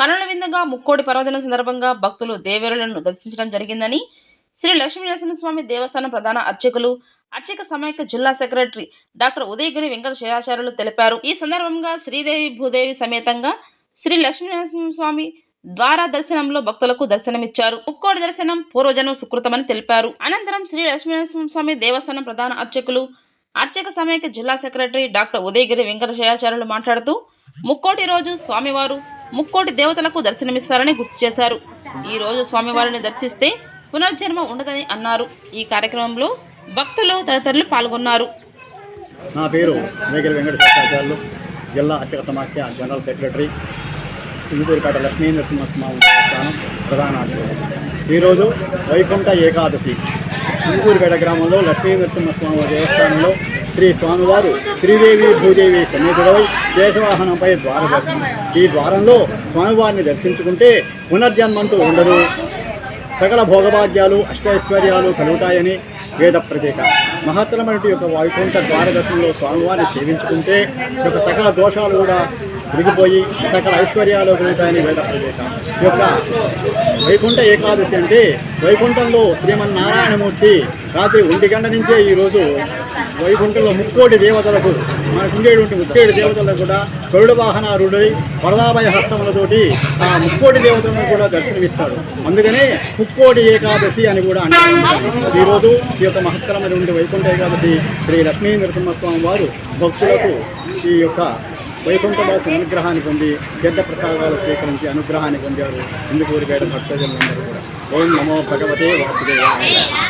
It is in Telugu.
కనుల విందుగా ముక్కోడి పర్వదినం సందర్భంగా భక్తులు దేవేరులను దర్శించడం జరిగిందని శ్రీ లక్ష్మీ నరసింహస్వామి దేవస్థానం ప్రధాన అర్చకులు అర్చక సమైక్య జిల్లా సెక్రటరీ డాక్టర్ ఉదయగిరి వెంకట శేషాచార్యులు తెలిపారు. ఈ సందర్భంగా శ్రీదేవి భూదేవి సమేతంగా శ్రీ లక్ష్మీ నరసింహస్వామి ద్వారా దర్శనంలో భక్తులకు దర్శనమిచ్చారు. ముక్కోడి దర్శనం పూర్వజన్మ సుకృతమని తెలిపారు. అనంతరం శ్రీ లక్ష్మీ నరసింహస్వామి దేవస్థానం ప్రధాన అర్చకులు అర్చక సమైక్య జిల్లా సెక్రటరీ డాక్టర్ ఉదయగిరి వెంకట శేషాచార్యులు మాట్లాడుతూ ముక్కోటి రోజు స్వామివారు ముక్కోటి దేవతలకు దర్శనమిస్తారని గుర్తు చేశారు. ఈ రోజు స్వామివారిని దర్శిస్తే పునర్జన్మ ఉండదని అన్నారు. ఈ కార్యక్రమంలో భక్తులు తదితరులు పాల్గొన్నారు. నా పేరు మేఘల వెంకటేశ్వరాచార్యులు జిల్లా అర్చక సమాఖ్య జనరల్ సెక్రటరీ ఇందుకూరిపేట లక్ష్మీ నరసింహస్వామి దేవస్థానం ప్రధాన ఈరోజు వైకుంఠ ఏకాదశి. ఇందుకూరిపేట గ్రామంలో లక్ష్మీ నరసింహస్వామి దేవస్థానంలో శ్రీ స్వామివారు శ్రీదేవి భూదేవి సమేతుడవై శేషవాహనంపై ద్వారదర్శనం ఈ ద్వారంలో స్వామివారిని దర్శించుకుంటే పునర్జన్మంటూ ఉండదు సకల భోగభాగ్యాలు అష్టైశ్వర్యాలు కలుగుతాయని వేద ప్రతీక. మహత్తరమైన యొక్క వైకుంఠ ద్వారదర్శనంలో స్వామివారిని సేవించుకుంటే యొక్క సకల దోషాలు కూడా విడిగిపోయి సకల ఐశ్వర్యాలు కలుగుతాయని వేద ప్రతీక. యొక్క వైకుంఠ ఏకాదశి అంటే వైకుంఠంలో శ్రీమన్నారాయణమూర్తి రాత్రి ఒంటి గంట నుంచే ఈరోజు వైకుంఠంలో ముక్కోటి దేవతలకు మనకు ఉండేటువంటి ముక్కోటి దేవతలకు కూడా గరుడ వాహనారుడై వరదాభయ హస్తములతోటి ఆ ముక్కోటి దేవతలను కూడా దర్శనమిస్తాడు అందుకనే ముక్కోటి ఏకాదశి అని కూడా అంటారు ఈరోజు ఈ యొక్క మహత్తరమైనటువంటి వైకుంఠ ఏకాదశి శ్రీ లక్ష్మీ నరసింహస్వామి వారు భక్తులకు ఈ యొక్క వైకుంఠవాసి అనుగ్రహాన్ని పొంది తీర్థ ప్రసాదాలు స్వీకరించి అనుగ్రహాన్ని పొందారు. ఇందుకూరిపేట భక్తజనులందరూ కూడా. ఓం నమో భగవతే వాసుదేవాయ.